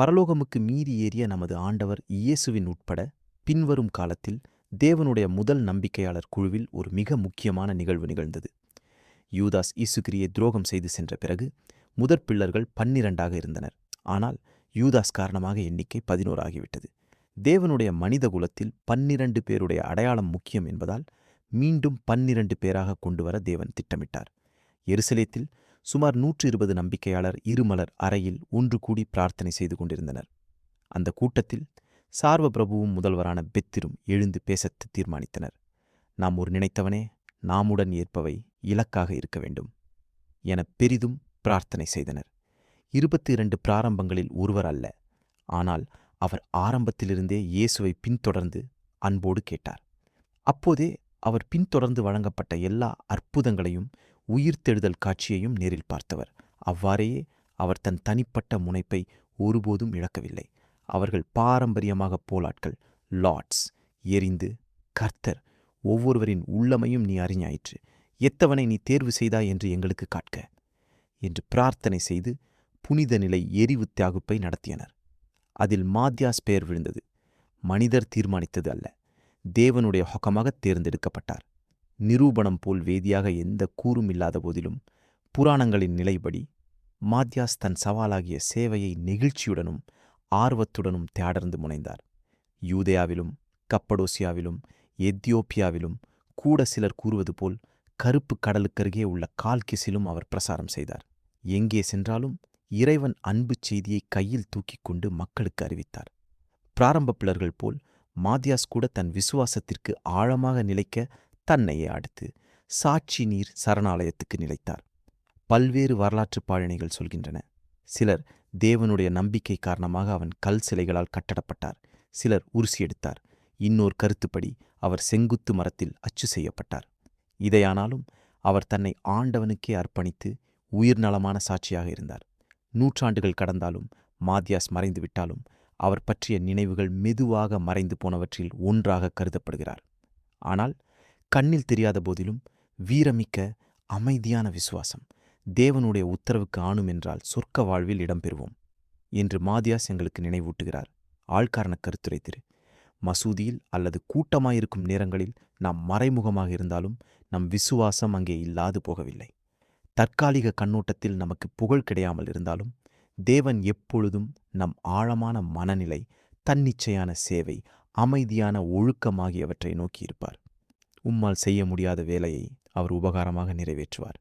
பரலோகமுக்கு மீறி ஏறிய நமது ஆண்டவர் இயேசுவின் உட்பட பின்வரும் காலத்தில் தேவனுடைய முதல் நம்பிக்கையாளர் குழுவில் ஒரு மிக முக்கியமான நிகழ்வு நிகழ்ந்தது. யூதாஸ் இயேசுகிரியை துரோகம் செய்து சென்ற பிறகு முதற் பிள்ளர்கள் பன்னிரண்டாக இருந்தனர். ஆனால் யூதாஸ் காரணமாக எண்ணிக்கை பதினோரு ஆகிவிட்டது. தேவனுடைய மனித குலத்தில் பன்னிரண்டு பேருடைய அடையாளம் முக்கியம் என்பதால் மீண்டும் பன்னிரண்டு பேராக கொண்டு வர தேவன் திட்டமிட்டார். எருசலேத்தில் சுமார் நூற்று இருபது நம்பிக்கையாளர் இருமலர் அறையில் ஒன்று கூடி பிரார்த்தனை செய்து கொண்டிருந்தனர். அந்த கூட்டத்தில் சார்வ பிரபுவும் முதல்வரான பெத்திரும் எழுந்து பேசத் தீர்மானித்தனர். நாம் ஒரு நினைத்தவனே நாமுடன் ஏற்பவை இலக்காக இருக்க வேண்டும் என பெரிதும் பிரார்த்தனை செய்தனர். இருபத்தி இரண்டு பிராரம்பங்களில் ஒருவர் அல்ல ஆனால் அவர் ஆரம்பத்திலிருந்தே இயேசுவை பின்தொடர்ந்து அன்போடு கேட்டார். அப்போதே அவர் பின்தொடர்ந்து வழங்கப்பட்ட எல்லா அற்புதங்களையும் உயிர்த்தெழுதல் காட்சியையும் நேரில் பார்த்தவர். அவ்வாறேயே அவர் தன் தனிப்பட்ட முனைப்பை ஒருபோதும் இழக்கவில்லை. அவர்கள் பாரம்பரியமாக போலாட்கள் லார்ட்ஸ் எரிந்து கர்த்தர் ஒவ்வொருவரின் உள்ளமையும் நீ அறிஞாயிற்று. எத்தவனை நீ தேர்வு செய்தாய் என்று எங்களுக்கு காட்க என்று பிரார்த்தனை செய்து புனித நிலை எரிவு தியாகுப்பை நடத்தியனர் அதில் மாத்யாஸ் பெயர் விழுந்தது. மனிதர் தீர்மானித்தது அல்ல. தேவனுடைய ஹொக்கமாக தேர்ந்தெடுக்கப்பட்டார். நிரூபணம் போல் வேதியாக எந்த கூறும் இல்லாத போதிலும் புராணங்களின் நிலைப்படி மாத்யாஸ் தன் சவாலாகிய சேவையை நெகிழ்ச்சியுடனும் ஆர்வத்துடனும் தேடர்ந்து முனைந்தார். யூதேயாவிலும் கப்படோசியாவிலும் எத்தியோப்பியாவிலும் கூட சிலர் கூறுவது போல் கருப்பு கடலுக்கருகே உள்ள கால்கிசிலும் அவர் பிரசாரம் செய்தார். எங்கே சென்றாலும் இறைவன் அன்பு செய்தியை கையில் தூக்கிக் கொண்டு மக்களுக்கு அறிவித்தார். பிராரம்ப பிளர்கள் போல் மாத்யாஸ் கூட தன் விசுவாசத்திற்கு ஆழமாக நிலைக்க தன்னையே அடுத்து சாட்சி நீர் சரணாலயத்துக்கு நிலைத்தார். பல்வேறு வரலாற்று பாழணிகள் சொல்கின்றன. சிலர் தேவனுடைய நம்பிக்கை காரணமாக அவன் கல் சிலைகளால் கட்டடப்பட்டார் சிலர் உருசி எடுத்தார். இன்னொரு கருத்துப்படி அவர் செங்குத்து மரத்தில் அச்சு செய்யப்பட்டார். இதையானாலும் அவர் தன்னை ஆண்டவனுக்கே அர்ப்பணித்து உயிர் நலமான சாட்சியாக இருந்தார். நூற்றாண்டுகள் கடந்தாலும் மாத்தியாஸ் மறைந்து விட்டாலும் அவர் பற்றிய நினைவுகள் மெதுவாக மறைந்து போனவற்றில் ஒன்றாக கருதப்படுகிறார். ஆனால் கண்ணில் தெரியாத போதிலும் வீரமிக்க அமைதியான விசுவாசம் தேவனுடைய உத்தரவுக்கு ஆணும் என்றால் சொர்க்க வாழ்வில் இடம்பெறுவோம் என்று மாதியாஸ் எங்களுக்கு நினைவூட்டுகிறார். ஆழ்காரண கருத்துரை திரு. மசூதியில் அல்லது கூட்டமாயிருக்கும் நேரங்களில் நாம் மறைமுகமாக இருந்தாலும் நம் விசுவாசம் அங்கே இல்லாது போகவில்லை. தற்காலிக கண்ணோட்டத்தில் நமக்கு புகழ் கிடையாமல் இருந்தாலும் தேவன் எப்பொழுதும் நம் ஆழமான மனநிலை தன்னிச்சையான சேவை அமைதியான ஒழுக்கம் ஆகியவற்றை நோக்கியிருப்பார். உம்மால் செய்ய முடியாத வேலையை அவர் உபகாரமாக நிறைவேற்றுவார்.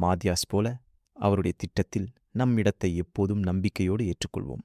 மாத்யாஸ் போல அவருடைய திட்டத்தில் நம் இடத்தை எப்போதும் நம்பிக்கையோடு ஏற்றுக்கொள்வோம்.